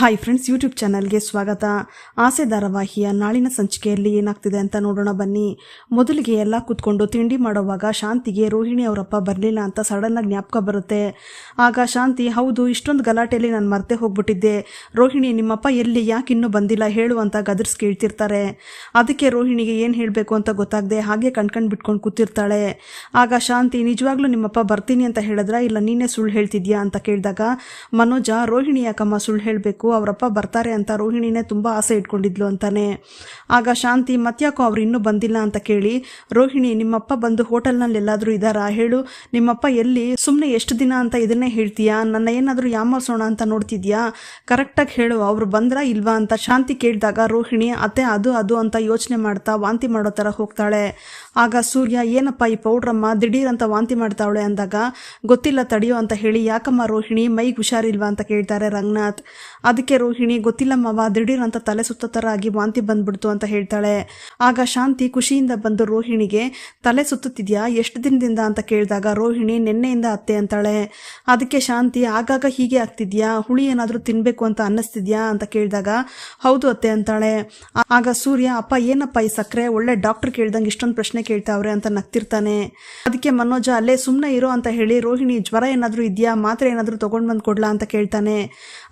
Hi friends YouTube ಚಾನಲ್ಗೆ ಸ್ವಾಗತ. ಆಸೆ ಧಾರಾವಾಹಿಯ ನಾಳಿನ ಸಂಚಿಕೆಯಲ್ಲಿ ಏನಾಗ್ತಿದೆ ಅಂತ ನೋಡೋಣ ಬನ್ನಿ. ಮೊದಲಿಗೆ ಎಲ್ಲ ಕೂತ್ಕೊಂಡು ತಿಂಡಿ ಮಾಡೋವಾಗ ಶಾಂತಿಗೆ ರೋಹಿಣಿ ಅವರಪ್ಪ ಬರಲಿಲ್ಲ ಅಂತ ಸಡನ್ನಾಗಿ ಜ್ಞಾಪಕ ಬರುತ್ತೆ. ಆಗ ಶಾಂತಿ, ಹೌದು, ಇಷ್ಟೊಂದು ಗಲಾಟೆಯಲ್ಲಿ ನಾನು ಮರ್ತೆ ಹೋಗ್ಬಿಟ್ಟಿದ್ದೆ. ರೋಹಿಣಿ, ನಿಮ್ಮಪ್ಪ ಎಲ್ಲಿ, ಯಾಕೆ ಇನ್ನೂ ಬಂದಿಲ್ಲ, ಹೇಳು ಅಂತ ಗದರ್ಸ್ ಕೇಳ್ತಿರ್ತಾರೆ. ಅದಕ್ಕೆ ರೋಹಿಣಿಗೆ ಏನು ಹೇಳಬೇಕು ಅಂತ ಗೊತ್ತಾಗದೆ ಹಾಗೆ ಕಣ್ಕಂಡು ಬಿಟ್ಕೊಂಡು ಕೂತಿರ್ತಾಳೆ. ಆಗ ಶಾಂತಿ, ನಿಜವಾಗ್ಲೂ ನಿಮ್ಮಪ್ಪ ಬರ್ತೀನಿ ಅಂತ ಹೇಳಿದ್ರ? ಇಲ್ಲ, ನೀನೇ ಸುಳ್ಳು ಹೇಳ್ತಿದ್ಯಾ? ಅಂತ ಕೇಳಿದಾಗ, ಮನೋಜ, ರೋಹಿಣಿ ಯಾಕಮ್ಮ ಸುಳ್ಳು ಹೇಳಬೇಕು? ಅವರಪ್ಪ ಬರ್ತಾರೆ ಅಂತ ರೋಹಿಣಿನೇ ತುಂಬ ಆಸೆ ಇಟ್ಕೊಂಡಿದ್ಲು ಅಂತಾನೆ. ಆಗ ಶಾಂತಿ ಮತ್ಯಾಕೋ ಅವ್ರು ಇನ್ನೂ ಬಂದಿಲ್ಲ ಅಂತ ಕೇಳಿ, ರೋಹಿಣಿ, ನಿಮ್ಮಪ್ಪ ಬಂದು ಹೋಟೆಲ್ನಲ್ಲಿ ಎಲ್ಲಾದರೂ ಇದ್ದಾರಾ ಹೇಳು. ನಿಮ್ಮಪ್ಪ ಎಲ್ಲಿ? ಸುಮ್ಮನೆ ಎಷ್ಟು ದಿನ ಅಂತ ಇದನ್ನೇ ಹೇಳ್ತೀಯಾ? ನನ್ನ ಏನಾದರೂ ಯಾಮಸೋಣ ಅಂತ ನೋಡ್ತಿದ್ಯಾ? ಕರೆಕ್ಟಾಗಿ ಹೇಳು, ಅವರು ಬಂದ್ರಾ ಇಲ್ವಾ ಅಂತ. ಶಾಂತಿ ಕೇಳಿದಾಗ ರೋಹಿಣಿ, ಅತ್ತೆ, ಅದು ಅದು ಅಂತ ಯೋಚನೆ ಮಾಡ್ತಾ ವಾಂತಿ ಮಾಡೋ ಥರ ಹೋಗ್ತಾಳೆ. ಆಗ ಸೂರ್ಯ, ಏನಪ್ಪ ಈ ಪೌಡ್ರಮ್ಮ? ದಿಢೀರ್ ಅಂತ ವಾಂತಿ ಮಾಡ್ತಾವಳೆ ಅಂದಾಗ, ಗೊತ್ತಿಲ್ಲ ತಡೆಯೋ ಅಂತ ಹೇಳಿ, ಯಾಕಮ್ಮ ರೋಹಿಣಿ? ಮೈಗೆ ಹುಷಾರಿಲ್ವಾ? ಅಂತ ಕೇಳ್ತಾರೆ ರಂಗನಾಥ್. ಅದಕ್ಕೆ ರೋಹಿಣಿ ಗೊತ್ತಿಲ್ಲಮ್ಮವ ದಿಢೀರ್ ಅಂತ ತಲೆ ಸುತ್ತ ಥರ ಆಗಿ ವಾಂತಿ ಬಂದ್ಬಿಡ್ತು ಅಂತ ಹೇಳ್ತಾಳೆ. ಆಗ ಶಾಂತಿ ಖುಷಿಯಿಂದ ಬಂದು ರೋಹಿಣಿಗೆ, ತಲೆ ಸುತ್ತುತ್ತಿದ್ಯಾ? ಎಷ್ಟು ದಿನದಿಂದ? ಅಂತ ಕೇಳಿದಾಗ, ರೋಹಿಣಿ, ನಿನ್ನೆಯಿಂದ ಅತ್ತೆ ಅಂತಾಳೆ. ಅದಕ್ಕೆ ಶಾಂತಿ, ಆಗಾಗ ಹೀಗೆ ಆಗ್ತಿದ್ಯಾ? ಹುಳಿ ಏನಾದರೂ ತಿನ್ನಬೇಕು ಅಂತ ಅನ್ನಿಸ್ತಿದ್ಯಾ? ಅಂತ ಕೇಳಿದಾಗ, ಹೌದು ಅತ್ತೆ ಅಂತಾಳೆ. ಆಗ ಸೂರ್ಯ, ಅಪ್ಪ, ಏನಪ್ಪ ಈ ಸಕ್ಕರೆ? ಒಳ್ಳೆ ಡಾಕ್ಟರ್ ಕೇಳ್ದಂಗೆ ಇಷ್ಟೊಂದು ಪ್ರಶ್ನೆ ಕೇಳ್ತಾವ್ರೆ ಅಂತ ನಗ್ತಿರ್ತಾನೆ. ಅದಕ್ಕೆ ಮನೋಜ, ಅಲ್ಲೇ ಸುಮ್ಮನೆ ಇರೋ ಅಂತ ಹೇಳಿ, ರೋಹಿಣಿ ಜ್ವರ ಏನಾದರೂ ಇದೆಯಾ? ಮಾತ್ರೆ ಏನಾದರೂ ತೊಗೊಂಡು ಬಂದು ಕೊಡ್ಲಾ? ಅಂತ ಕೇಳ್ತಾನೆ.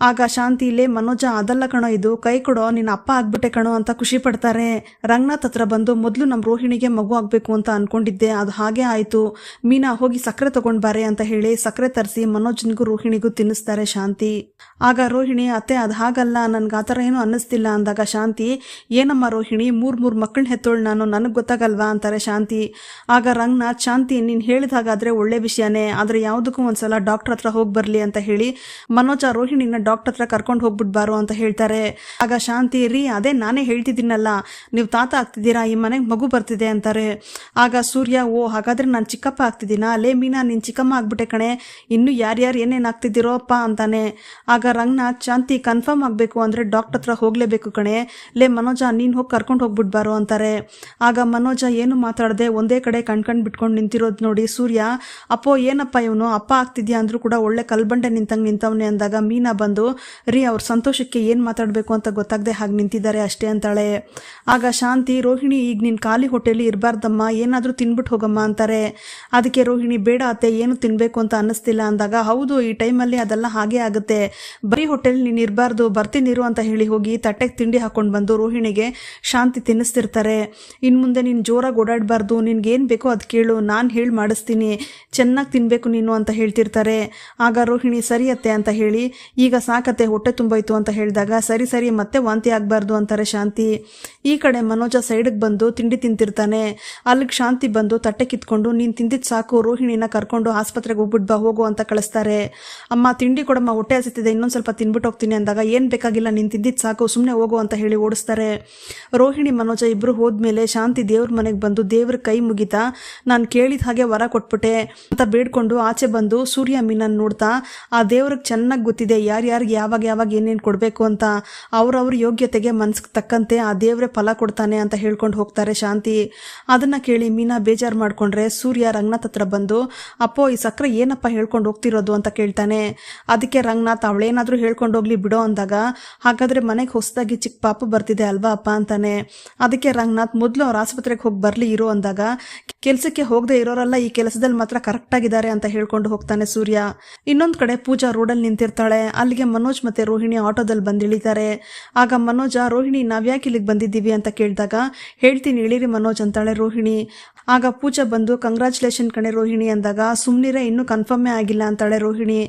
ಆಗ ಶಾಂತಿ, ಇಲ್ಲೇ ಮನೋಜ, ಅದಲ್ಲ ಕಣೋ ಇದು. ಕೈ ಕೊಡೋ, ನಿನ್ನ ಅಪ್ಪ ಆಗ್ಬಿಟ್ಟೆ ಕಣೋ ಅಂತ ಖುಷಿ ಪಡ್ತಾರೆ. ರಂಗನಾಥ್ ಹತ್ರ ಬಂದು, ಮೊದಲು ನಮ್ಮ ರೋಹಿಣಿಗೆ ಮಗು ಆಗಬೇಕು ಅಂತ ಅನ್ಕೊಂಡಿದ್ದೆ. ಅದು ಹಾಗೆ ಆಯಿತು. ಮೀನಾ, ಹೋಗಿ ಸಕ್ಕರೆ ತಗೊಂಡ್ ಬಾರೆ ಅಂತ ಹೇಳಿ ಸಕ್ಕರೆ ತರಿಸಿ ಮನೋಜನಿಗೂ ರೋಹಿಣಿಗೂ ತಿನ್ನಿಸ್ತಾರೆ ಶಾಂತಿ. ಆಗ ರೋಹಿಣಿ, ಅತ್ತೆ, ಅದು ಹಾಗಲ್ಲ. ನನ್ಗೆ ಆ ಥರ ಏನೂ ಅನ್ನಿಸ್ತಿಲ್ಲ ಅಂದಾಗ ಶಾಂತಿ, ಏನಮ್ಮ ರೋಹಿಣಿ, ಮೂರು ಮೂರು ಮಕ್ಕಳನ್ನ ಹೆತ್ತೋಳು ನಾನು. ನನಗೆ ಗೊತ್ತಾಗಲ್ವಾ? ಅಂತಾರೆ ಶಾಂತಿ. ಆಗ ರಂಗನಾಥ್, ಶಾಂತಿ, ನೀನು ಹೇಳಿದ ಹಾಗಾದ್ರೆ ಒಳ್ಳೆ ವಿಷಯನೇ. ಆದರೆ ಯಾವುದಕ್ಕೂ ಒಂದ್ಸಲ ಡಾಕ್ಟರ್ ಹತ್ರ ಹೋಗಿ ಬರಲಿ ಅಂತ ಹೇಳಿ ಮನೋಜ ರೋಹಿಣಿನ ಡಾಕ್ಟರ್ ಹತ್ರ ಕರ್ಕೊಂಡು ಹೋಗ್ಬಿಟ್ಬಾರು ಅಂತ ಹೇಳ್ತಾರೆ. ಆಗ ಶಾಂತಿ, ರೀ, ಅದೇ ನಾನೇ ಹೇಳ್ತಿದ್ದೀನಲ್ಲ. ನೀವು ತಾತ ಆಗ್ತಿದ್ದೀರಾ? ಈ ಮನೆಗೆ ಮಗು ಬರ್ತಿದೆ ಅಂತಾರೆ. ಆಗ ಸೂರ್ಯ, ಓ, ಹಾಗಾದ್ರೆ ನಾನು ಚಿಕ್ಕಪ್ಪ ಆಗ್ತಿದ್ದೀನಾ? ಲೇ, ಮೀನಾ, ನೀನು ಚಿಕ್ಕಮ್ಮ ಆಗ್ಬಿಟ್ಟೆ ಕಣೆ. ಇನ್ನು ಯಾರ್ಯಾರು ಏನೇನು ಆಗ್ತಿದ್ದೀರೋಪ್ಪ ಅಂತಾನೆ. ಆಗ ರಂಗನಾಥ್, ಶಾಂತಿ, ಕನ್ಫರ್ಮ್ ಆಗಬೇಕು ಅಂದರೆ ಡಾಕ್ಟರ್ ಹತ್ರ ಹೋಗಲೇಬೇಕು ಕಣೆ. ಲೇ, ಮನೋಜ, ನೀನು ಹೋಗಿ ಕರ್ಕೊಂಡು ಹೋಗ್ಬಿಟ್ಬಾರೋ ಅಂತಾರೆ. ಆಗ ಮನೋಜ, ಏನು ಮಾತಾಡದೆ ಒಂದೇ ಕಡೆ ಕಣ್ಕಂಡು ಬಿಟ್ಕೊಂಡು ನಿಂತಿರೋದು ನೋಡಿ ಸೂರ್ಯ, ಅಪ್ಪೋ, ಏನಪ್ಪ ಇವನು? ಅಪ್ಪ ಆಗ್ತಿದ್ಯಾ? ಅಂದ್ರೂ ಕೂಡ ಒಳ್ಳೆ ಕಲ್ಬಂಡೆ ನಿಂತಂಗೆ ನಿಂತವನೆ ಅಂದಾಗ ಮೀನಾ ಬಂದು, ರೀ, ಅವ್ರ ಸಂತೋಷಕ್ಕೆ ಏನು ಮಾತಾಡಬೇಕು ಅಂತ ಗೊತ್ತಾಗದೆ ಹಾಗೆ ನಿಂತಿದ್ದಾರೆ ಅಷ್ಟೇ, ಅಂತಾಳೆ. ಆಗ ಶಾಂತಿ, ರೋಹಿಣಿ, ಈಗ ನಿನ್ನ ಖಾಲಿ ಹೋಟೆಲಿ ಇರಬಾರ್ದಮ್ಮ, ಏನಾದರೂ ತಿನ್ಬಿಟ್ಟು ಹೋಗಮ್ಮ, ಅಂತಾರೆ. ಅದಕ್ಕೆ ರೋಹಿಣಿ, ಬೇಡ ಅತ್ತೆ, ಏನು ತಿನ್ನಬೇಕು ಅಂತ ಅನ್ನಿಸ್ತಿಲ್ಲ, ಅಂದಾಗ, ಹೌದು, ಈ ಟೈಮಲ್ಲಿ ಅದೆಲ್ಲ ಹಾಗೆ ಆಗುತ್ತೆ. ಬರೀ ಹೋಟೆಲ್ ನೀನು ಇರಬಾರ್ದು ಬರ್ತೀನಿರು ಅಂತ ಹೇಳಿ ಹೋಗಿ ತಟ್ಟೆಗೆ ತಿಂಡಿ ಹಾಕೊಂಡು ಬಂದು ರೋಹಿಣಿಗೆ ಶಾಂತಿ ತಿನ್ನಿಸ್ತಿರ್ತಾರೆ. ಇನ್ನು ಮುಂದೆ ನೀನು ಜೋರಾಗಿ ಓಡಾಡಬಾರ್ದು ನಿನ್ಗೇನು ಬೇಕೋ ಅದು ಕೇಳು, ನಾನು ಹೇಳಿ ಮಾಡಿಸ್ತೀನಿ, ಚೆನ್ನಾಗಿ ತಿನ್ನಬೇಕು ನೀನು ಅಂತ ಹೇಳ್ತಿರ್ತಾರೆ. ಆಗ ರೋಹಿಣಿ ಸರಿಯತ್ತೆ ಅಂತ ಹೇಳಿ, ಈಗ ಸಾಕತ್ತೆ, ಹೊಟ್ಟೆ ತುಂಬೋಯ್ತು ಅಂತ ಹೇಳಿದಾಗ, ಸರಿ ಸರಿ, ಮತ್ತೆ ವಾಂತಿ ಆಗಬಾರ್ದು ಅಂತಾರೆ ಶಾಂತಿ. ಈ ಕಡೆ ಮನೋಜ ಸೈಡಿಗೆ ಬಂದು ತಿಂಡಿ ತಿಂತಿರ್ತಾನೆ. ಅಲ್ಲಿಗೆ ಶಾಂತಿ ಬಂದು ತಟ್ಟೆ ಕಿತ್ಕೊಂಡು, ನೀನು ತಿಂದಿದ್ದು ಸಾಕು, ರೋಹಿಣಿನ ಕರ್ಕೊಂಡು ಆಸ್ಪತ್ರೆಗೆ ಹೋಗ್ಬಿಟ್ಟು ಬಾ, ಹೋಗು ಅಂತ ಕಳಿಸ್ತಾರೆ. ಅಮ್ಮ, ತಿಂಡಿ ಕೊಡಮ್ಮ, ಹೊಟ್ಟೆ ಹಸಿತಿದೆ, ಇನ್ನೊಂದು ಸ್ವಲ್ಪ ತಿನ್ಬಿಟ್ಟು ಹೋಗ್ತೀನಿ ಅಂದಾಗ, ಏನು ಬೇಕಾಗಿಲ್ಲ, ನೀನು ತಿಂದಿದ್ದು ಸಾಕು ಸುಮ್ಮನೆ ಹೋಗು ಅಂತ ಹೇಳಿ ಓಡಿಸ್ತಾರೆ. ರೋಹಿಣಿ, ಮನೋಜ ಇಬ್ಬರು ಹೋದ್ಮೇಲೆ ಶಾಂತಿ ದೇವ್ರ ಮನೆಗೆ ಬಂದು ದೇವ್ರ ಕೈ ಮುಗಿತಾ, ನಾನು ಕೇಳಿದ ಹಾಗೆ ವರ ಕೊಟ್ಬಿಟ್ಟೆ ಅಂತ ಬೇಡ್ಕೊಂಡು ಆಚೆ ಬಂದು ಸೂರ್ಯ ಮೀನನ್ ನೋಡ್ತಾ, ಆ ದೇವ್ರಿಗೆ ಚೆನ್ನಾಗಿ ಗೊತ್ತಿದೆ ಯಾರ್ಯಾರಿಗೆ ಯಾವಾಗ ಯಾವಾಗ ಏನೇನು ಕೊಡಬೇಕು ಅಂತ ಅವ್ರವ್ರ ಯೋಗ್ಯತೆಗೆ ಮನ್ಸಿಗೆ ತಕ್ಕಂತೆ ಆ ದೇವ್ರೆ ಫಲ ಕೊಡ್ತಾನೆ ಅಂತ ಹೇಳ್ಕೊಂಡು ಹೋಗ್ತಾರೆ ಶಾಂತಿ. ಅದನ್ನ ಕೇಳಿ ಮೀನಾ ಬೇಜಾರು ಮಾಡ್ಕೊಂಡ್ರೆ ಸೂರ್ಯ ರಂಗನಾಥ್ ಹತ್ರ ಬಂದು, ಅಪ್ಪೋ, ಈ ಸಕ್ಕರೆ ಏನಪ್ಪ ಹೇಳ್ಕೊಂಡು ಹೋಗ್ತಿರೋದು? ಅಂತ ಕೇಳ್ತಾನೆ. ಅದಕ್ಕೆ ರಂಗನಾಥ್ ಅವಳೇನಾದರೂ ಹೇಳ್ಕೊಂಡು ಹೋಗ್ಲಿ ಬಿಡೋ ಅಂದಾಗ, ಹಾಗಾದ್ರೆ ಮನೆಗೆ ಹೊಸದಾಗಿ ಚಿಕ್ಕ ಪಾಪು ಬರ್ತಿದೆ ಅಲ್ವಾ ಅಪ್ಪ? ಅಂತಾನೆ. ಅದಕ್ಕೆ ರಂಗನಾಥ್ ಮೊದಲು ಅವ್ರ ಆಸ್ಪತ್ರೆಗೆ ಹೋಗಿ ಬರಲಿ ಅಂದಾಗ ಕೆಲಸಕ್ಕೆ ಹೋಗದೆ ಇರೋರೆಲ್ಲ ಈ ಕೆಲಸದಲ್ಲಿ ಮಾತ್ರ ಕರೆಕ್ಟ್ ಆಗಿದ್ದಾರೆ ಅಂತ ಹೇಳ್ಕೊಂಡು ಹೋಗ್ತಾನೆ ಸೂರ್ಯ. ಇನ್ನೊಂದು ಕಡೆ ಪೂಜಾ ರೋಡಲ್ಲಿ ನಿಂತಿರ್ತಾಳೆ. ಅಲ್ಲಿಗೆ ಮನೋಜ್ ಮತ್ತೆ ರೋಹಿಣಿ ಆಟೋದಲ್ಲಿ ಬಂದು ಇಳಿತಾರೆ ಆಗ ಮನೋಜ, ರೋಹಿಣಿ, ನಾವ್ಯಾಕೆ ಇಲ್ಲಿಗೆ ಬಂದಿದ್ದೀವಿ? ಅಂತ ಕೇಳಿದಾಗ, ಹೇಳ್ತೀನಿ, ಇಳಿರಿ ಮನೋಜ್, ಅಂತಾಳೆ ರೋಹಿಣಿ. ಆಗ ಪೂಜಾ ಬಂದು ಕಂಗ್ರಾಚುಲೇಷನ್ ಕಣೆ ರೋಹಿಣಿ, ಅಂದಾಗ, ಸುಮ್ನಿರೇ, ಇನ್ನೂ ಕನ್ಫರ್ಮೇ ಆಗಿಲ್ಲ, ಅಂತಾಳೆ ರೋಹಿಣಿ.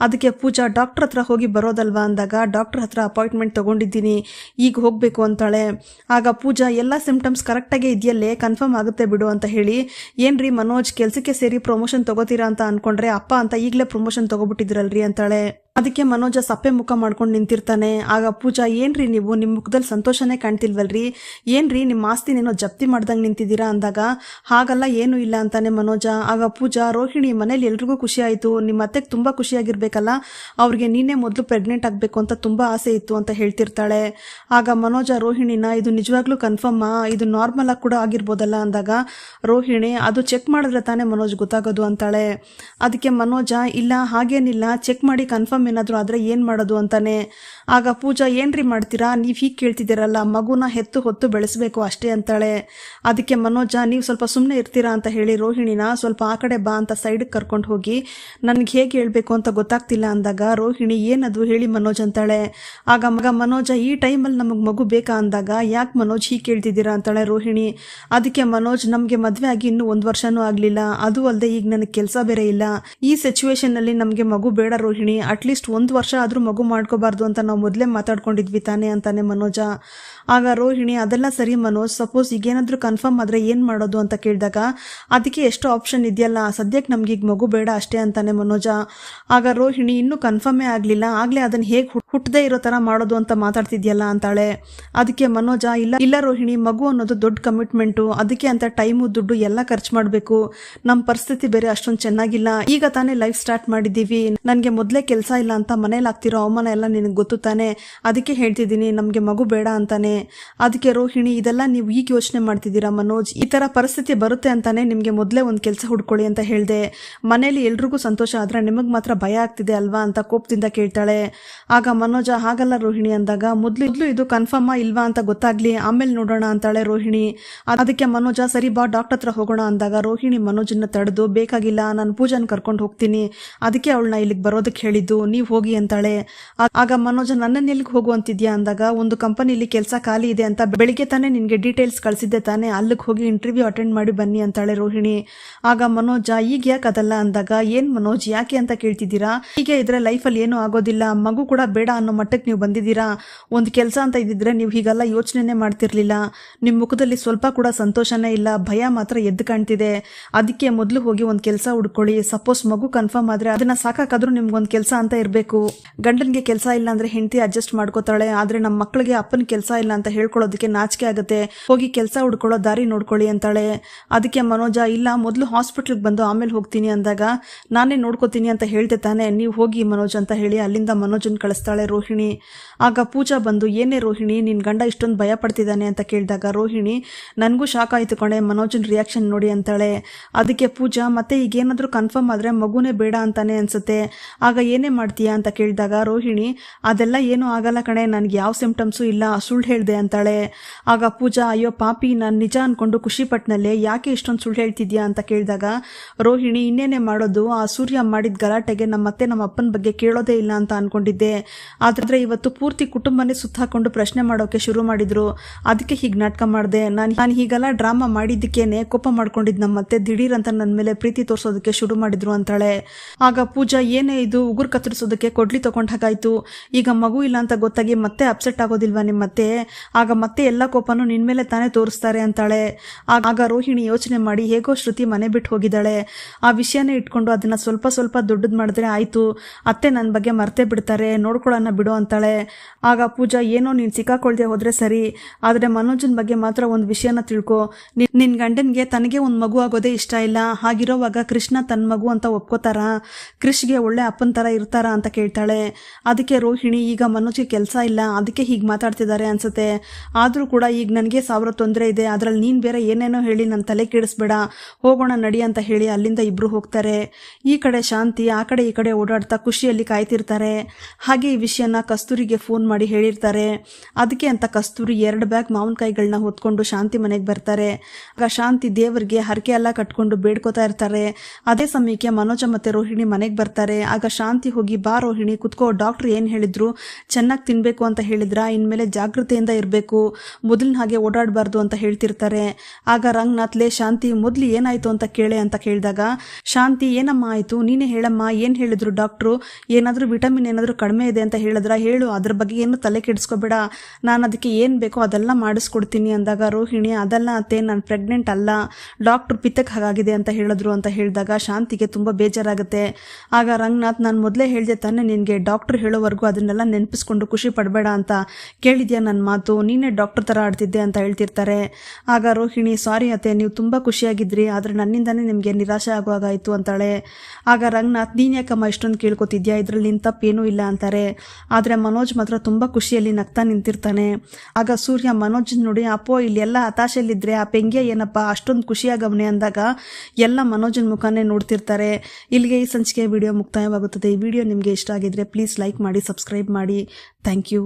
ಅದಕ್ಕೆ ಪೂಜಾ, ಡಾಕ್ಟರ್ ಹತ್ರ ಹೋಗಿ ಬರೋದಲ್ವಾ? ಅಂದಾಗ, ಡಾಕ್ಟರ್ ಹತ್ರ ಅಪಾಯಿಂಟ್ಮೆಂಟ್ ತಗೊಂಡಿದ್ದೀನಿ, ಈಗ ಹೋಗಬೇಕು, ಅಂತಾಳೆ. ಆಗ ಪೂಜಾ, ಎಲ್ಲ ಸಿಮ್ಟಮ್ಸ್ ಕರೆಕ್ಟಾಗೇ ಇದೆಯಲ್ಲೇ ಕನ್ಫರ್ಮ್ ಆಗುತ್ತೆ ಬಿಡು, ಅಂತ ಹೇಳಿ ಏನ್ರಿ ಮನೋಜ್ ಕೆಲಸಕ್ಕೆ ಸೇರಿ ಪ್ರಮೋಷನ್ ತಗೋತೀರಾ ಅಂತ ಅನ್ಕೊಂಡ್ರೆ ಅಪ್ಪ ಅಂತ ಈಗಲೇ ಪ್ರಮೋಷನ್ ತಗೋಬಿಟ್ಟಿದ್ರಲ್ರಿ ಅಂತಾಳೆ. ಅದಕ್ಕೆ ಮನೋಜ ಸಪ್ಪೆ ಮುಖ ಮಾಡ್ಕೊಂಡು ನಿಂತಿರ್ತಾನೆ. ಆಗ ಪೂಜಾ, ಏನ್ರಿ ನೀವು? ನಿಮ್ಮ ಮುಖದಲ್ಲಿ ಸಂತೋಷನೇ ಕಾಣ್ತಿಲ್ವಲ್ರಿ? ಏನ್ರಿ? ನಿಮ್ಮ ಆಸ್ತಿನೇನೋ ಜಪ್ತಿ ಮಾಡ್ದಂಗೆ ನಿಂತಿದ್ದೀರಾ? ಅಂದಾಗ, ಹಾಗಲ್ಲ, ಏನೂ ಇಲ್ಲ ಅಂತಾನೆ ಮನೋಜ. ಆಗ ಪೂಜಾ, ರೋಹಿಣಿ, ಮನೇಲಿ ಎಲ್ರಿಗೂ ಖುಷಿ ಆಯಿತು. ನಿಮ್ಮ ಅತ್ತೆಗೆ ತುಂಬ ಖುಷಿಯಾಗಿರ್ಬೇಕಲ್ಲ? ಅವ್ರಿಗೆ ನೀನೇ ಮೊದಲು ಪ್ರೆಗ್ನೆಂಟ್ ಆಗಬೇಕು ಅಂತ ತುಂಬ ಆಸೆ ಇತ್ತು ಅಂತ ಹೇಳ್ತಿರ್ತಾಳೆ. ಆಗ ಮನೋಜ, ರೋಹಿಣಿನ, ಇದು ನಿಜವಾಗ್ಲೂ ಕನ್ಫರ್ಮ್ ಇದು ನಾರ್ಮಲ್ ಆಗಿ ಕೂಡ ಆಗಿರ್ಬೋದಲ್ಲ? ಅಂದಾಗ, ರೋಹಿಣಿ, ಅದು ಚೆಕ್ ಮಾಡಿದ್ರೆ ತಾನೇ ಮನೋಜ್ ಗೊತ್ತಾಗೋದು ಅಂತಾಳೆ. ಅದಕ್ಕೆ ಮನೋಜ, ಇಲ್ಲ, ಹಾಗೇನಿಲ್ಲ. ಚೆಕ್ ಮಾಡಿ ಕನ್ಫರ್ಮ್ ಏನಾದರೂ ಆದರೆ ಏನು ಮಾಡೋದು ಅಂತಾನೆ. ಆಗ ಪೂಜಾ, ಏನ್ರಿ ಮಾಡ್ತೀರಾ? ನೀವು ಹೀಗೆ ಕೇಳ್ತಿದ್ದೀರಲ್ಲ, ಮಗುನ ಹೆತ್ತು ಹೊತ್ತು ಬೆಳೆಸಬೇಕು ಅಷ್ಟೇ ಅಂತಾಳೆ. ಅದಕ್ಕೆ ಮನೋಜ, ನೀವು ಸ್ವಲ್ಪ ಸುಮ್ಮನೆ ಇರ್ತೀರಾ? ಅಂತ ಹೇಳಿ, ರೋಹಿಣಿನ, ಸ್ವಲ್ಪ ಆ ಕಡೆ ಬಾ ಅಂತ ಸೈಡ್ಗೆ ಕರ್ಕೊಂಡು ಹೋಗಿ, ನನಗೆ ಹೇಗೆ ಹೇಳಬೇಕು ಅಂತ ಗೊತ್ತಾಗ್ತಿಲ್ಲ ಅಂದಾಗ, ರೋಹಿಣಿ ಏನದು ಹೇಳಿ ಮನೋಜ್ ಅಂತಾಳೆ. ಆಗ ಮಗ ಮನೋಜ, ಈ ಟೈಮಲ್ಲಿ ನಮಗೆ ಮಗು ಬೇಕಾ? ಅಂದಾಗ, ಯಾಕೆ ಮನೋಜ್ ಹೀಗೆ ಕೇಳ್ತಿದ್ದೀರಾ? ಅಂತಾಳೆ ರೋಹಿಣಿ. ಅದಕ್ಕೆ ಮನೋಜ್, ನಮಗೆ ಮದುವೆ ಆಗಿ ಇನ್ನೂ ಒಂದು ವರ್ಷನೂ ಆಗಲಿಲ್ಲ. ಅದು ಅಲ್ಲದೆ ಈಗ ನನಗೆ ಕೆಲಸ ಬೇರೆ ಇಲ್ಲ. ಈ ಸಿಚುವೇಶನ್ನಲ್ಲಿ ನಮಗೆ ಮಗು ಬೇಡ ರೋಹಿಣಿ. ಅಟ್ಲೀಸ್ಟ್ ಒಂದು ವರ್ಷ ಆದರೂ ಮಗು ಮಾಡ್ಕೋಬಾರ್ದು ಅಂತ ನಾವು ಮೊದಲೇ ಮಾತಾಡ್ಕೊಂಡಿದ್ವಿ ತಾನೇ ಅಂತಾನೆ ಮನೋಜ. ಆಗ ರೋಹಿಣಿ, ಅದೆಲ್ಲ ಸರಿ ಮನೋಜ್, ಸಪೋಸ್ ಈಗೇನಾದರೂ ಕನ್ಫರ್ಮ್ ಆದರೆ ಏನು ಮಾಡೋದು? ಅಂತ ಕೇಳಿದಾಗ, ಅದಕ್ಕೆ ಎಷ್ಟು ಆಪ್ಷನ್ ಇದೆಯಲ್ಲ, ಸದ್ಯಕ್ಕೆ ನಮ್ಗೆ ಈಗ ಮಗು ಬೇಡ ಅಷ್ಟೇ ಅಂತಾನೆ ಮನೋಜ. ಆಗ ರೋಹಿಣಿ, ಇನ್ನೂ ಕನ್ಫರ್ಮೇ ಆಗಲಿಲ್ಲ, ಆಗಲೇ ಅದನ್ನು ಹೇಗೆ ಹುಟ್ಟದೇ ಇರೋ ಥರ ಮಾಡೋದು ಅಂತ ಮಾತಾಡ್ತಿದ್ಯಲ್ಲ ಅಂತಾಳೆ. ಅದಕ್ಕೆ ಮನೋಜ, ಇಲ್ಲ ಇಲ್ಲ ರೋಹಿಣಿ, ಮಗು ಅನ್ನೋದು ದೊಡ್ಡ ಕಮಿಟ್ಮೆಂಟು ಅದಕ್ಕೆ ಅಂತ ಟೈಮು ದುಡ್ಡು ಎಲ್ಲ ಖರ್ಚು ಮಾಡಬೇಕು. ನಮ್ಮ ಪರಿಸ್ಥಿತಿ ಬೇರೆ ಅಷ್ಟೊಂದು ಚೆನ್ನಾಗಿಲ್ಲ. ಈಗ ತಾನೇ ಲೈಫ್ ಸ್ಟಾರ್ಟ್ ಮಾಡಿದ್ದೀವಿ. ನನಗೆ ಮೊದಲೇ ಕೆಲಸ ಇಲ್ಲ ಅಂತ ಮನೇಲಿ ಆಗ್ತಿರೋ ಅವಮಾನ ಎಲ್ಲ ನಿನಗೆ ಗೊತ್ತು ತಾನೆ? ಅದಕ್ಕೆ ಹೇಳ್ತಿದ್ದೀನಿ, ನಮಗೆ ಮಗು ಬೇಡ ಅಂತಾನೆ. ಅದಕ್ಕೆ ರೋಹಿಣಿ, ಇದೆಲ್ಲ ನೀವು ಈಗ ಯೋಚನೆ ಮಾಡ್ತಿದ್ದೀರಾ ಮನೋಜ್? ಈ ಥರ ಪರಿಸ್ಥಿತಿ ಬರುತ್ತೆ ಅಂತಾನೆ ನಿಮಗೆ ಮೊದಲೇ ಒಂದು ಕೆಲಸ ಹುಡ್ಕೊಳ್ಳಿ ಅಂತ ಹೇಳಿದೆ. ಮನೇಲಿ ಎಲ್ರಿಗೂ ಸಂತೋಷ ಆದರೆ ನಿಮಗೆ ಮಾತ್ರ ಭಯ ಆಗ್ತಿದೆ ಅಲ್ವಾ ಅಂತ ಕೋಪದಿಂದ ಕೇಳ್ತಾಳೆ. ಆಗ ಮನೋಜ, ಹಾಗಲ್ಲ ರೋಹಿಣಿ ಅಂದಾಗ, ಮೊದಲು ಮೊದಲು ಇದು ಕನ್ಫರ್ಮಾ ಇಲ್ವಾ ಅಂತ ಗೊತ್ತಾಗ್ಲಿ, ಆಮೇಲೆ ನೋಡೋಣ ಅಂತಾಳೆ ರೋಹಿಣಿ. ಅದಕ್ಕೆ ಮನೋಜ, ಸರಿ ಬಾ ಡಾಕ್ಟರ್ ಹತ್ರ ಹೋಗೋಣ ಅಂದಾಗ ರೋಹಿಣಿ ಮನೋಜನ್ನ ತಡೆದು, ಬೇಕಾಗಿಲ್ಲ, ನಾನು ಪೂಜಾನ ಕರ್ಕೊಂಡು ಹೋಗ್ತೀನಿ. ಅದಕ್ಕೆ ಅವಳನ್ನ ಇಲ್ಲಿಗೆ ಬರೋದಕ್ಕೆ ಹೇಳಿದ್ದು. ನೀವು ಹೋಗಿ ಅಂತಾಳೆ. ಆಗ ಮನೋಜ ನನ್ನ ಎಲ್ಲಿಗೆ ಹೋಗು ಅಂತಿದ್ಯಾ? ಅಂದಾಗ, ಒಂದು ಕಂಪನಿಲಿ ಕೆಲಸ ಖಾಲಿ ಇದೆ ಅಂತ ಬೆಳಿಗ್ಗೆ ತಾನೇ ನಿನಗೆ ಡೀಟೇಲ್ಸ್ ಕಳಿಸಿದ್ದೆ ತಾನೇ. ಅಲ್ಲಿಗೆ ಹೋಗಿ ಇಂಟರ್ವ್ಯೂ ಅಟೆಂಡ್ ಮಾಡಿ ಬನ್ನಿ, ಅಂತಾಳೆ ರೋಹಿಣಿ. ಆಗ ಮನೋಜ, ಈಗ ಯಾಕೆ ಅದಲ್ಲ? ಅಂದಾಗ, ಏನ್ ಮನೋಜ್, ಯಾಕೆ ಅಂತ ಕೇಳ್ತಿದ್ದೀರಾ? ಹೀಗೆ ಇದ್ರೆ ಲೈಫಲ್ಲಿ ಏನೂ ಆಗೋದಿಲ್ಲ. ಮಗು ಕೂಡ ಬೇಡ ಅನ್ನೋ ಮಟ್ಟಕ್ಕೆ ನೀವು ಬಂದಿದ್ದೀರಾ? ಒಂದು ಕೆಲಸ ಅಂತ ಇದ್ದಿದ್ರೆ ನೀವು ಹೀಗೆಲ್ಲ ಯೋಚನೆ ಮಾಡ್ತಿರ್ಲಿಲ್ಲ. ನಿಮ್ಮ ಮುಖದಲ್ಲಿ ಸ್ವಲ್ಪ ಕೂಡ ಸಂತೋಷನೇ ಇಲ್ಲ. ಭಯ ಮಾತ್ರ ಎದ್ದು ಕಾಣ್ತಿದೆ. ಅದಕ್ಕೆ ಮೊದಲು ಹೋಗಿ ಒಂದು ಕೆಲಸ ಹುಡ್ಕೊಳ್ಳಿ. ಸಪೋಸ್ ಮಗು ಕನ್ಫರ್ಮ್ ಆದ್ರೆ ಅದನ್ನ ಸಾಕಾದ್ರೂ ನಿಮ್ಗೊಂದು ಕೆಲಸ ಅಂತ ಇರಬೇಕು. ಗಂಡನಿಗೆ ಕೆಲಸ ಇಲ್ಲ ಅಂದ್ರೆ ಹೆಂಡತಿ ಅಡ್ಜಸ್ಟ್ ಮಾಡ್ಕೋತಾಳೆ, ಆದ್ರೆ ನಮ್ಮ ಮಕ್ಕಳಿಗೆ ಅಪ್ಪನ ಕೆಲಸ ಇಲ್ಲ ಅಂತ ಹೇಳ್ಕೊಳ್ಳೋದಕ್ಕೆ ನಾಚಿಕೆ ಆಗುತ್ತೆ. ಹೋಗಿ ಕೆಲಸ ಹುಡ್ಕೊಳ್ಳೋ ದಾರಿ ನೋಡ್ಕೊಳ್ಳಿ ಅಂತಾಳೆ. ಅದಕ್ಕೆ ಮನೋಜ, ಇಲ್ಲ, ಮೊದಲು ಹಾಸ್ಪಿಟ್ಲ್ಗೆ ಬಂದು ಆಮೇಲೆ ಹೋಗ್ತೀನಿ ಅಂದಾಗ ನಾನೇ ನೋಡ್ಕೋತೀನಿ ಅಂತ ಹೇಳ್ತೆ ತಾನೆ. ನೀವು ಹೋಗಿ ಮನೋಜ್ ಅಂತ ಹೇಳಿ ಅಲ್ಲಿಂದ ಮನೋಜನ್ ಕಳಿಸ್ತಾಳೆ ರೋಹಿಣಿ. ಆಗ ಪೂಜಾ ಬಂದು, ಏನೇ ರೋಹಿಣಿ ನಿನ್ನ ಗಂಡ ಇಷ್ಟೊಂದು ಭಯ ಪಡ್ತಿದ್ದಾನೆ ಅಂತ ಕೇಳಿದಾಗ ರೋಹಿಣಿ, ನನಗೂ ಶಾಕ್ ಆಯ್ತು ಕಣೆ, ಮನೋಜನ್ ರಿಯಾಕ್ಷನ್ ನೋಡಿ ಅಂತಾಳೆ. ಅದಕ್ಕೆ ಪೂಜಾ, ಮತ್ತೆ ಈಗ ಏನಾದರೂ ಕನ್ಫರ್ಮ್ ಆದರೆ ಮಗುನೇ ಬೇಡ ಅಂತಾನೆ ಅನ್ಸುತ್ತೆ. ಆಗ ಏನೇ ಮಾಡ್ತೀಯಾ ಅಂತ ಕೇಳಿದಾಗ, ರೋಹಿಣಿ, ಅದೆಲ್ಲ ಏನೂ ಆಗಲ್ಲ ಕಣೆ, ನನಗೆ ಯಾವ ಸಿಂಪ್ಟಮ್ಸು ಇಲ್ಲ, ಸುಳ್ಳು ಹೇಳಿದೆ ಅಂತಾಳೆ. ಆಗ ಪೂಜಾ, ಅಯ್ಯೋ ಪಾಪಿ, ನಾನು ನಿಜ ಅನ್ಕೊಂಡು ಖುಷಿ ಪಟ್ನಲ್ಲೇ ಯಾಕೆ ಇಷ್ಟೊಂದು ಸುಳ್ಳು ಹೇಳ್ತಿದ್ಯಾ? ಅಂತ ಕೇಳಿದಾಗ, ರೋಹಿಣಿ, ಇನ್ನೇನೆ ಮಾಡೋದು, ಆ ಸೂರ್ಯ ಮಾಡಿದ ಗಲಾಟೆಗೆ ನಮ್ಮ ಅತ್ತೆ ನಮ್ಮ ಅಪ್ಪನ ಬಗ್ಗೆ ಕೇಳೋದೇ ಇಲ್ಲ ಅಂತ ಅನ್ಕೊಂಡಿದ್ದೆ. ಆದ್ರೆ ಇವತ್ತು ಪೂರ್ತಿ ಕುಟುಂಬನೇ ಸುತ್ತಾಕೊಂಡು ಪ್ರಶ್ನೆ ಮಾಡೋಕೆ ಶುರು ಮಾಡಿದ್ರು. ಅದಕ್ಕೆ ಹೀಗೆ ನಾಟಕ ಮಾಡಿದೆ. ನಾನು ನಾನು ಹೀಗೆಲ್ಲ ಡ್ರಾಮಾ ಮಾಡಿದ್ದಕ್ಕೇನೆ ಕೋಪ ಮಾಡ್ಕೊಂಡಿದ್ದು ನಮ್ಮ ಮತ್ತೆ ದಿಢೀರ್ ಅಂತ ನನ್ನ ಮೇಲೆ ಪ್ರೀತಿ ತೋರಿಸೋದಕ್ಕೆ ಶುರು ಮಾಡಿದ್ರು ಅಂತಾಳೆ. ಆಗ ಪೂಜಾ, ಏನೇ ಇದು, ಉಗುರು ಕತ್ತರಿಸೋದಕ್ಕೆ ಕೊಡ್ಲಿ ಹಾಗಾಯ್ತು. ಈಗ ಮಗು ಇಲ್ಲ ಅಂತ ಗೊತ್ತಾಗಿ ಮತ್ತೆ ಅಪ್ಸೆಟ್ ಆಗೋದಿಲ್ವಾ ನಿಮ್ಮ ಮತ್ತೆ? ಆಗ ಮತ್ತೆ ಎಲ್ಲ ಕೋಪನೂ ನಿನ್ ಮೇಲೆ ತಾನೇ ತೋರಿಸ್ತಾರೆ ಅಂತಾಳೆ. ಆಗ ರೋಹಿಣಿ ಯೋಚನೆ ಮಾಡಿ ಹೇಗೋ ಶ್ರುತಿ ಮನೆ ಬಿಟ್ಟು ಹೋಗಿದ್ದಾಳೆ. ಆ ವಿಷಯನೇ ಇಟ್ಕೊಂಡು ಅದನ್ನ ಸ್ವಲ್ಪ ಸ್ವಲ್ಪ ದೊಡ್ಡದು ಮಾಡಿದ್ರೆ ಆಯ್ತು. ಅತ್ತೆ ನನ್ನ ಬಗ್ಗೆ ಮರ್ತೆ ಬಿಡ್ತಾರೆ, ನೋಡ್ಕೊಳ್ಳೋಣ ಬಿಡು ಅಂತಾಳೆ. ಆಗ ಪೂಜಾ, ಏನೋ ನೀನು ಸಿಕ್ಕಾಕೊಳ್ದೆ ಹೋದ್ರೆ ಸರಿ. ಆದರೆ ಮನೋಜನ್ ಬಗ್ಗೆ ಮಾತ್ರ ಒಂದು ವಿಷಯನ ತಿಳ್ಕೊ. ನಿನ್- ಗಂಡನಿಗೆ ತನಗೆ ಒಂದು ಮಗು ಆಗೋದೇ ಇಷ್ಟ ಇಲ್ಲ. ಹಾಗಿರೋವಾಗ ಕೃಷ್ಣ ತನ್ನ ಮಗು ಅಂತ ಒಪ್ಕೋತಾರ? ಕೃಷ್ಗೆ ಒಳ್ಳೆ ಅಪ್ಪನ ಥರ ಇರ್ತಾರ? ಅಂತ ಕೇಳ್ತಾಳೆ. ಅದಕ್ಕೆ ರೋಹಿಣಿ, ಈಗ ಮನೋಜ್ಗೆ ಕೆಲಸ ಇಲ್ಲ, ಅದಕ್ಕೆ ಹೀಗೆ ಮಾತಾಡ್ತಿದ್ದಾರೆ ಅನ್ಸುತ್ತೆ. ಆದರೂ ಕೂಡ ಈಗ ನನಗೆ ಸಾವಿರ ತೊಂದರೆ ಇದೆ, ಅದರಲ್ಲಿ ನೀನು ಬೇರೆ ಏನೇನೋ ಹೇಳಿ ನನ್ನ ತಲೆ ಕೆಡಿಸ್ಬೇಡ. ಹೋಗೋಣ ನಡಿ ಅಂತ ಹೇಳಿ ಅಲ್ಲಿಂದ ಇಬ್ರು ಹೋಗ್ತಾರೆ. ಈ ಕಡೆ ಶಾಂತಿ, ಆ ಕಡೆ ಈ ಕಡೆ ಓಡಾಡ್ತಾ ಖುಷಿಯಲ್ಲಿ ಕಾಯ್ತಿರ್ತಾರೆ. ಹಾಗೆ ಈ ವಿಷಯನ ಕಸ್ತೂರಿಗೆ ಫೋನ್ ಮಾಡಿ ಹೇಳಿರ್ತಾರೆ. ಅದಕ್ಕೆ ಅಂತ ಕಸ್ತೂರಿ ಎರಡು ಬ್ಯಾಗ್ ಮಾವಿನಕಾಯಿಗಳನ್ನ ಹೊತ್ಕೊಂಡು ಶಾಂತಿ ಮನೆಗೆ ಬರ್ತಾರೆ. ಆಗ ಶಾಂತಿ ದೇವರಿಗೆ ಹರಕೆ ಎಲ್ಲ ಕಟ್ಕೊಂಡು ಬೇಡ್ಕೋತಾ ಇರ್ತಾರೆ. ಅದೇ ಸಮಯಕ್ಕೆ ಮನೋಜ ಮತ್ತೆ ರೋಹಿಣಿ ಮನೆಗೆ ಬರ್ತಾರೆ. ಆಗ ಶಾಂತಿ ಹೋಗಿ ಬಾ ರೋಹಿಣಿ ಕುತ್ಕೋ, ಡಾಕ್ಟರ್ ಏನು ಹೇಳಿದ್ರು? ಚೆನ್ನಾಗಿ ತಿನ್ಬೇಕು ಅಂತ ಹೇಳಿದ್ರ? ಇನ್ಮೇಲೆ ಜಾಗೃತೆಯಿಂದ ಇರಬೇಕು. ಮೊದಲಿನ ಹಾಗೆ ಓಡಾಡಬಾರ್ದು ಅಂತ ಹೇಳ್ತಿರ್ತಾರೆ. ಆಗ ರಂಗನಾಥ್ ಲೇ ಶಾಂತಿ, ಮೊದಲು ಏನಾಯ್ತು ಅಂತ ಕೇಳೆ ಅಂತ ಕೇಳಿದಾಗ, ಶಾಂತಿ, ಏನಮ್ಮ ಆಯಿತು? ನೀನೇ ಹೇಳಮ್ಮ, ಏನು ಹೇಳಿದ್ರು ಡಾಕ್ಟ್ರು? ಏನಾದರೂ ವಿಟಮಿನ್ ಏನಾದರೂ ಕಡಿಮೆ ಇದೆ ಅಂತ ಹೇಳಿದ್ರ? ಹೇಳು, ಅದ್ರ ಬಗ್ಗೆ ಏನು ತಲೆ ಕೆಡಿಸ್ಕೋಬೇಡ. ನಾನು ಅದಕ್ಕೆ ಏನು ಬೇಕೋ ಅದೆಲ್ಲ ಮಾಡಿಸ್ಕೊಡ್ತೀನಿ ಅಂದಾಗ, ರೋಹಿಣಿ, ಅದೆಲ್ಲ ಅತ್ತೆ, ನಾನು ಪ್ರೆಗ್ನೆಂಟ್ ಅಲ್ಲ. ಡಾಕ್ಟ್ರು ಪಿತ್ತಕ್ಕೆ ಹಾಗಾಗಿದೆ ಅಂತ ಹೇಳಿದ್ರು ಅಂತ ಹೇಳಿದಾಗ, ಶಾಂತಿಗೆ ತುಂಬ ಬೇಜಾರಾಗುತ್ತೆ. ಆಗ ರಂಗನಾಥ್, ನಾನು ಮೊದಲೇ ಹೇಳಿದೆ ತಾನೇ ನಿನಗೆ ಡಾಕ್ಟ್ರ್ ಹೇಳೋವರೆಗೂ ಅದನ್ನೆಲ್ಲ ನೆನಪಿಸ್ಕೊಂಡು ಖುಷಿ ಪಡಬೇಡ ಅಂತ ಕೇಳಿದ್ಯಾ ನನ್ನ ಮಾತು? ನೀನೇ ಡಾಕ್ಟರ್ ಥರ ಆಡ್ತಿದ್ದೆ ಅಂತ ಹೇಳ್ತಿರ್ತಾರೆ. ಆಗ ರೋಹಿಣಿ ಸಾರಿ ಅತ್ತೆ, ನೀವು ತುಂಬ ಖುಷಿಯಾಗಿದ್ರಿ, ಆದರೆ ನನ್ನಿಂದನೇ ನಿಮಗೆ ನಿರಾಶೆ ಆಗುವಾಗಾಯಿತು, ಅಂತಾಳೆ. ಆಗ ರಂಗನಾಥ್, ನೀನು ಯಾಕಮ್ಮ ಇಷ್ಟೊಂದು ಕೇಳ್ಕೊತಿದ್ಯಾ? ಇದರಲ್ಲಿ ನಿನ್ನ ತಪ್ಪೇನೂ ಇಲ್ಲ, ಅಂತಾರೆ. ಆದರೆ ಮನೋಜ್ ಮಾತ್ರ ತುಂಬ ಖುಷಿಯಲ್ಲಿ ನಗ್ತಾ ನಿಂತಿರ್ತಾನೆ. ಆಗ ಸೂರ್ಯ, ಮನೋಜ್ ನೋಡಿ, ಅಪ್ಪೋ ಇಲ್ಲಿ ಎಲ್ಲ ಹತಾಶೆಯಲ್ಲಿದ್ದರೆ ಆ ಪೆಂಗ್ಯ ಏನಪ್ಪ, ಅಷ್ಟೊಂದು ಖುಷಿಯಾಗವನೆ ಅಂದಾಗ ಎಲ್ಲ ಮನೋಜನ ಮುಖಾನೇ ನೋಡ್ತಿರ್ತಾರೆ. ಇಲ್ಲಿಗೆ ಈ ಸಂಚಿಕೆ ವಿಡಿಯೋ ಮುಕ್ತಾಯವಾಗುತ್ತದೆ. ಈ ವಿಡಿಯೋ ನಿಮಗೆ ಇಷ್ಟ ಆಗಿದ್ರೆ ಪ್ಲೀಸ್ ಲೈಕ್ ಮಾಡಿ ಸಬ್ಸ್ಕ್ರೈಬ್ ಮಾಡಿ. Thank you